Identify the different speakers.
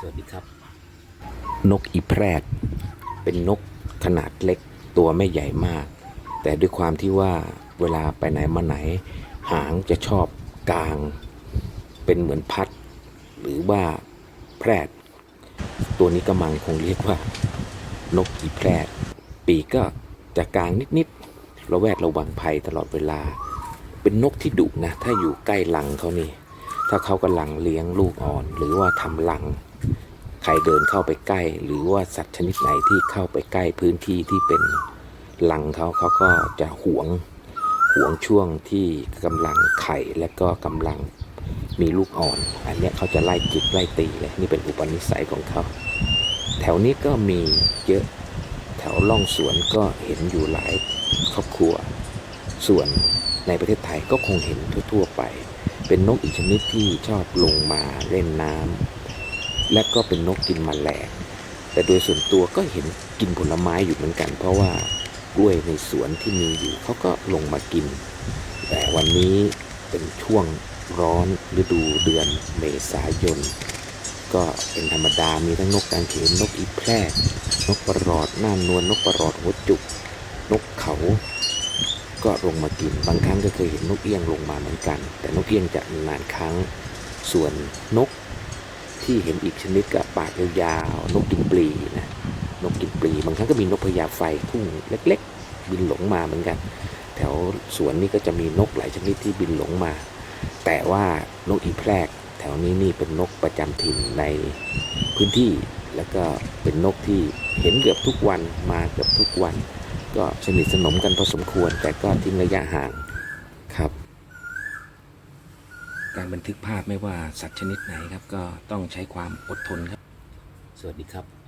Speaker 1: สวัสดีครับ นกอีแพรด เป็นนกขนาดเล็กตัวไม่ใหญ่มาก แต่ด้วยความที่ว่าเวลาไปไหนมาไหน หางจะชอบกลาง เป็นเหมือนพัด หรือว่าแพรด ตัวนี้กำลังคงเรียกว่า นกอีแพรด ปีกก็จะกลางนิดๆระแวดระวังภัยตลอดเวลา เป็นนกที่ดุนะ ถ้าอยู่ใกล้รังเขานี่ ถ้าเขากำลังเลี้ยงลูกอ่อน หรือว่าทำรัง ใครเดินเข้าไปใกล้ หรือว่าสัตว์ชนิดไหนที่เข้าไปใกล้พื้นที่ที่เป็นรังเขาเขาก็จะหวงหวงช่วงที่กำลังไข่และก็กำลังมีลูกอ่อน อันนี้เขาจะไล่จิกไล่ตีเลยนี่เป็นอุปนิสัยของเขาแถวนี้ก็มีเยอะแถวล่องสวนก็เห็นอยู่หลายครอบครัว ส่วนในประเทศไทยก็คงเห็นทั่ว ๆ ไป เป็นนกอีกชนิดที่ชอบลงมาเล่นน้ำและก็เป็นนกกินแมลงแต่โดยส่วนตัวก็เห็นกินผลไม้อยู่เหมือนกัน เพราะว่ากล้วยในสวนที่มีอยู่เขาก็ลงมากิน แต่วันนี้เป็นช่วงร้อนฤดูเดือนเมษายน ก็เป็นธรรมดามีทั้งนกกางเขนนกอีแพรกนกประหลอดหน้านวลนกประหลอดหัวจุก ลงมากิน บางครั้งก็เคยเห็นนกเอี้ยงลงมาเหมือนกัน แต่นกเอี้ยงจะนานครั้ง ส่วนนกที่เห็นอีกชนิดก็ปากยาวๆนกกินปลีนะนกกินปลีบางครั้งก็มีนกพญาไฟทุ่งเล็ก ๆ บินหลงมาเหมือนกัน แถวสวนนี่ก็จะมีนกหลายชนิดที่บินหลงมา แต่ว่านกอีแพรก แถวนี้นี่เป็นนกประจำถิ่นในพื้นที่ แล้วก็เป็นนกที่เห็นเกือบทุกวันมาเกือบทุกวัน ก็สนิทสนมกันพอสมควร แต่ก็ทิ้งระยะห่างครับ การบันทึกภาพไม่ว่าสัตว์ชนิดไหนครับ ก็ต้องใช้ความอดทนครับ สวัสดีครับ